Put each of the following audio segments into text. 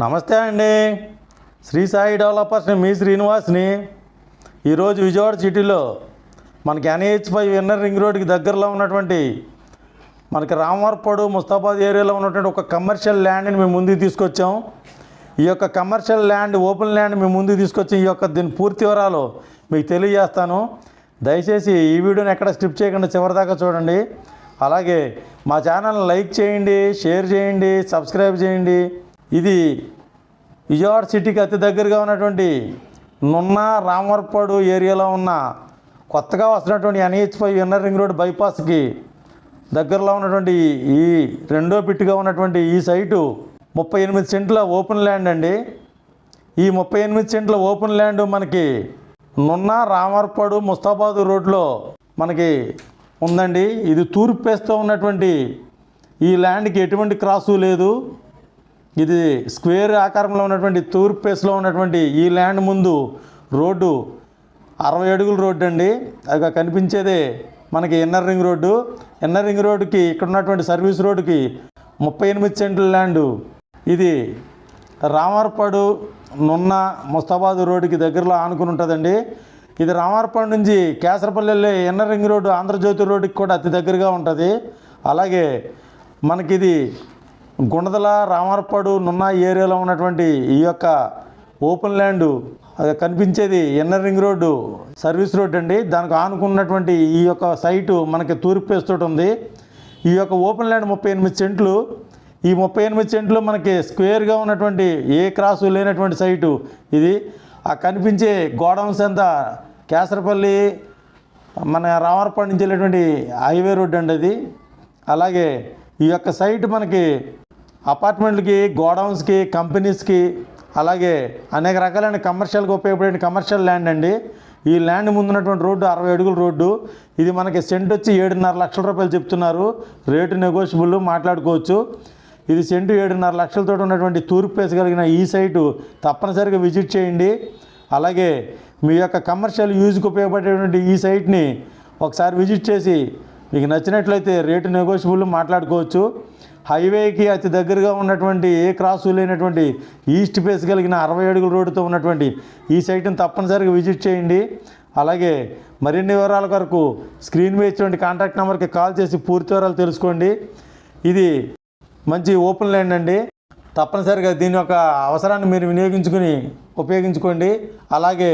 నమస్తే అండి. శ్రీ సాయి డెవలపర్స్ని మీ శ్రీనివాస్ని ఈరోజు విజయవాడ సిటీలో మనకి ఎన్హెచ్ ఫైవ్ ఇన్నర్ రింగ్ రోడ్కి దగ్గరలో ఉన్నటువంటి మనకి రామవరపాడు ముస్తాబాద్ ఏరియాలో ఉన్నటువంటి ఒక కమర్షియల్ ల్యాండ్ని మేము ముందుకు తీసుకొచ్చాం. ఈ యొక్క కమర్షియల్ ల్యాండ్ ఓపెన్ ల్యాండ్ మేము ముందుకు తీసుకొచ్చి ఈ యొక్క దీని పూర్తి వివరాలు మీకు తెలియజేస్తాను. దయచేసి ఈ వీడియోని ఎక్కడ స్కిప్ చేయకుండా చివరిదాకా చూడండి. అలాగే మా ఛానల్ని లైక్ చేయండి షేర్ చేయండి సబ్స్క్రైబ్ చేయండి. ఇది విజయవాడ సిటీకి అతి దగ్గరగా ఉన్నటువంటి నున్న రామవరపాడు ఏరియాలో ఉన్న కొత్తగా వస్తున్నటువంటి NH five inner ring road బైపాస్కి దగ్గరలో ఉన్నటువంటి ఈ రెండో పిట్టుగా ఉన్నటువంటి ఈ సైటు ముప్పై ఎనిమిది సెంట్ల ఓపెన్ ల్యాండ్ అండి. ఈ ముప్పై ఎనిమిది సెంట్ల ఓపెన్ ల్యాండ్ మనకి నున్న రామర్పాడు ముస్తాబాద్ రోడ్లో మనకి ఉందండి. ఇది తూర్పు పేస్తో ఉన్నటువంటి ఈ ల్యాండ్కి ఎటువంటి క్రాసు లేదు. ఇది స్క్వేర్ ఆకారంలో ఉన్నటువంటి తూర్పు ఫేస్లో ఉన్నటువంటి ఈ ల్యాండ్ ముందు రోడ్డు అరవై అడుగుల రోడ్డు అండి. అది కనిపించేదే మనకి inner ring road. Inner ring రోడ్డుకి ఇక్కడ ఉన్నటువంటి సర్వీస్ రోడ్డుకి ముప్పై ఎనిమిది సెంట్ల ల్యాండు. ఇది రామారపాడు నున్న ముస్తాబాద్ రోడ్డుకి దగ్గరలో ఆనుకుని ఉంటుందండి. ఇది రామారపాడు నుంచి కేసరపల్లి వెళ్ళే ఇన్నర్ రింగ్ రోడ్డు ఆంధ్రజ్యోతి రోడ్డుకి కూడా అతి దగ్గరగా ఉంటుంది. అలాగే మనకిది గుణదల రామారపాడు నున్న ఏరియాలో ఉన్నటువంటి ఈ యొక్క ఓపెన్ ల్యాండ్ కనిపించేది inner ring road service road అండి. దానికి ఆనుకున్నటువంటి ఈ యొక్క సైటు మనకి తూర్పు పేస్తోటి ఉంది. ఈ యొక్క ఓపెన్ ల్యాండ్ ముప్పై ఎనిమిది సెంట్లు. ఈ ముప్పై ఎనిమిది సెంట్లు మనకి స్క్వేర్గా ఉన్నటువంటి ఏ క్రాసు లేనటువంటి సైటు ఇది. ఆ కనిపించే గోడౌన్స్ అంతా కేసరపల్లి మన రామరపాడు నుంచి వెళ్ళేటువంటి హైవే రోడ్ అండి అది. అలాగే ఈ యొక్క సైట్ మనకి అపార్ట్మెంట్లకి గోడౌన్స్కి కంపెనీస్కి అలాగే అనేక రకాలైన కమర్షియల్గా ఉపయోగపడే కమర్షియల్ ల్యాండ్ అండి. ఈ ల్యాండ్ ముందున్నటువంటి రోడ్డు అరవై అడుగుల రోడ్డు. ఇది మనకి సెంట్ వచ్చి ఏడున్నర లక్షల రూపాయలు చెప్తున్నారు. రేటు నెగోషియబుల్ మాట్లాడుకోవచ్చు. ఇది సెంటు ఏడున్నర లక్షలతో ఉన్నటువంటి తూర్పు ఫేస్ కలిగిన ఈ సైటు తప్పనిసరిగా విజిట్ చేయండి. అలాగే మీ యొక్క కమర్షియల్ యూజ్కి ఉపయోగపడేటువంటి ఈ సైట్ని ఒకసారి విజిట్ చేసి మీకు నచ్చినట్లయితే రేటు నెగోషియబుల్ మాట్లాడుకోవచ్చు. హైవేకి అతి దగ్గరగా ఉన్నటువంటి ఏ క్రాసు లేనటువంటి ఈస్ట్ ఫేస్ కలిగిన అరవై అడుగుల రోడ్డుతో ఉన్నటువంటి ఈ సైట్ని తప్పనిసరిగా విజిట్ చేయండి. అలాగే మరిన్ని వివరాల కొరకు స్క్రీన్ మీద ఇచ్చినటువంటి కాంటాక్ట్ నెంబర్కి కాల్ చేసి పూర్తి వివరాలు తెలుసుకోండి. ఇది మంచి ఓపెన్ ల్యాండ్ అండి. తప్పనిసరిగా దీని యొక్క అవసరాన్ని మీరు వినియోగించుకుని ఉపయోగించుకోండి. అలాగే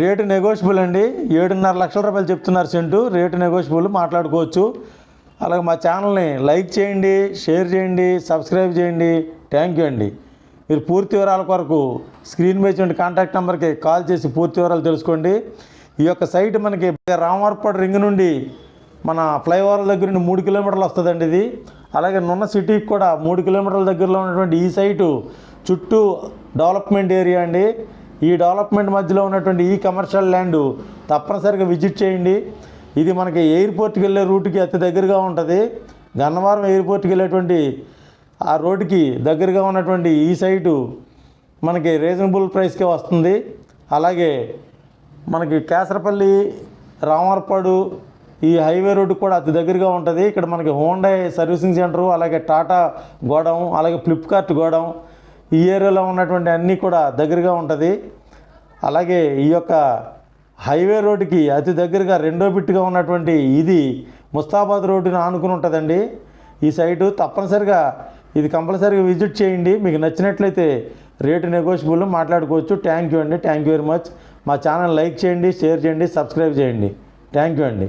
రేటు నెగోషియబుల్ అండి. ఏడున్నర లక్షల రూపాయలు చెప్తున్నారు సెంటు. రేటు నెగోషియబుల్ మాట్లాడుకోవచ్చు. అలాగే మా ఛానల్ని లైక్ చేయండి షేర్ చేయండి సబ్స్క్రైబ్ చేయండి. థ్యాంక్ యూ అండి. మీరు పూర్తి వివరాల కొరకు స్క్రీన్ మీద చూడండి కాంటాక్ట్ నెంబర్కి కాల్ చేసి పూర్తి వివరాలు తెలుసుకోండి. ఈ యొక్క సైట్ మనకి రామవరపాడు రింగ్ నుండి మన ఫ్లైఓవర్ దగ్గర నుండి మూడు కిలోమీటర్లు వస్తుందండి ఇది. అలాగే నున్న సిటీకి కూడా మూడు కిలోమీటర్ల దగ్గరలో ఉన్నటువంటి ఈ సైటు చుట్టూ డెవలప్మెంట్ ఏరియా అండి. ఈ డెవలప్మెంట్ మధ్యలో ఉన్నటువంటి ఈ కమర్షియల్ ల్యాండ్ తప్పనిసరిగా విజిట్ చేయండి. ఇది మనకి ఎయిర్పోర్ట్కి వెళ్ళే రూట్కి అతి దగ్గరగా ఉంటుంది. గన్నవరం ఎయిర్పోర్ట్కి వెళ్ళేటువంటి ఆ రోడ్డుకి దగ్గరగా ఉన్నటువంటి ఈ సైటు మనకి రీజనబుల్ ప్రైస్కే వస్తుంది. అలాగే మనకి కేసరపల్లి రామర్పాడు ఈ హైవే రోడ్డు కూడా అతి దగ్గరగా ఉంటుంది. ఇక్కడ మనకి హోండా సర్వీసింగ్ సెంటరు అలాగే టాటా గోడం అలాగే ఫ్లిప్కార్ట్ గోడం ఈ ఏరియాలో ఉన్నటువంటి అన్నీ కూడా దగ్గరగా ఉంటుంది. అలాగే ఈ యొక్క హైవే రోడ్డుకి అతి దగ్గరగా రెండో బిట్టుగా ఉన్నటువంటి ఇది ముస్తాబాద్ రోడ్డును ఆనుకుని ఉంటుందండి. ఈ సైటు తప్పనిసరిగా ఇది కంపల్సరీగా విజిట్ చేయండి. మీకు నచ్చినట్లయితే రేటు నెగోషియబుల్ మాట్లాడుకోవచ్చు. థ్యాంక్ యూ అండి. Thank you very much. మా ఛానల్ లైక్ చేయండి షేర్ చేయండి సబ్స్క్రైబ్ చేయండి. థ్యాంక్ యూ అండి.